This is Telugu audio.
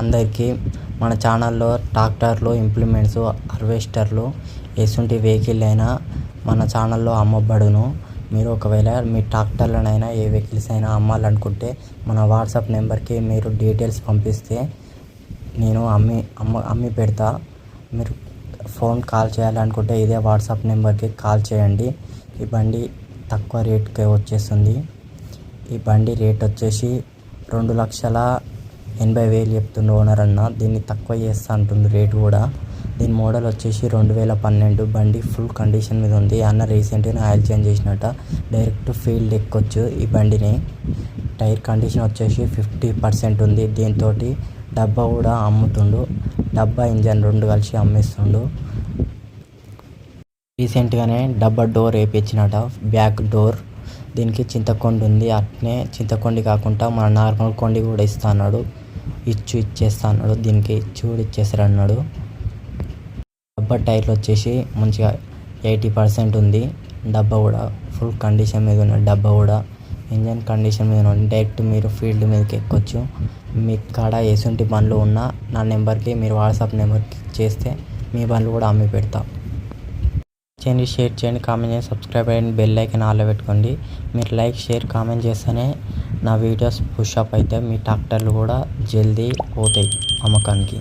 అందరికీ మన ఛానల్లో ట్రాక్టర్లు ఇంప్లిమెంట్స్ హార్వెస్టర్లు ఎటువంటి వెహికల్ అయినా మన ఛానల్లో అమ్మబడును. మీరు ఒకవేళ మీ ట్రాక్టర్లనైనా ఏ వెహికల్స్ అయినా అమ్మాలనుకుంటే మన వాట్సాప్ నెంబర్కి మీరు డీటెయిల్స్ పంపిస్తే నేను అమ్మి అమ్మ అమ్మి పెడతా. మీరు ఫోన్ కాల్ చేయాలనుకుంటే ఇదే వాట్సాప్ నెంబర్కి కాల్ చేయండి. ఈ బండి తక్కువ రేట్కే వచ్చేస్తుంది. ఈ బండి రేట్ వచ్చేసి రెండు లక్షల ఎనభై వేలు చెప్తుండు ఓనర్ అన్న. దీన్ని తక్కువ చేస్తా అంటుంది రేటు కూడా. దీని మోడల్ వచ్చేసి రెండు వేల పన్నెండు. బండి ఫుల్ కండిషన్ మీద ఉంది. అన్న రీసెంట్గా ఆయిల్ చేంజ్ చేసినట్ట డైరెక్ట్ ఫీల్డ్ ఎక్కొచ్చు ఈ బండిని. టైర్ కండిషన్ వచ్చేసి ఫిఫ్టీ పర్సెంట్ ఉంది. దీంతో డబ్బా కూడా అమ్ముతుండు. డబ్బా ఇంజన్ రెండు కలిసి అమ్మేస్తుండు. రీసెంట్గానే డబ్బా డోర్ వేయించినట బ్యాక్ డోర్. దీనికి చింతకొండి ఉంది. అట్నే చింతకొండి కాకుండా మన నార్మల్ కొండి కూడా ఇస్తా అన్నాడు. ఇచ్చు ఇచ్చేస్తా అన్నాడు. దీనికి చూడు కూడా ఇచ్చేసారు అన్నాడు. డబ్బా టైర్లు వచ్చేసి మంచిగా ఎయిటీ పర్సెంట్ ఉంది. డబ్బా కూడా ఫుల్ కండిషన్ మీద ఉన్న డబ్బా కూడా ఇంజన్ కండిషన్ మీద ఉంది. డైరెక్ట్ మీరు ఫీల్డ్ మీదకి ఎక్కొచ్చు. మీ కాడ ఎసుంటి బండ్లు ఉన్నా నా నెంబర్కి మీరు వాట్సాప్ నెంబర్కి చేస్తే మీ బండ్లు కూడా అమ్మి పెడతా. చేయండి షేర్ చేయండి కామెంట్ చేయండి సబ్స్క్రైబ్ అయ్యండి బెల్ ఐకన్ ఆల్లో పెట్టుకోండి. మీరు లైక్ షేర్ కామెంట్ చేస్తేనే నా వీడియోస్ పుష్ అప్ అయితే మీ ట్రాక్టర్లు కూడా జల్దీ పోతాయి అమ్మకానికి.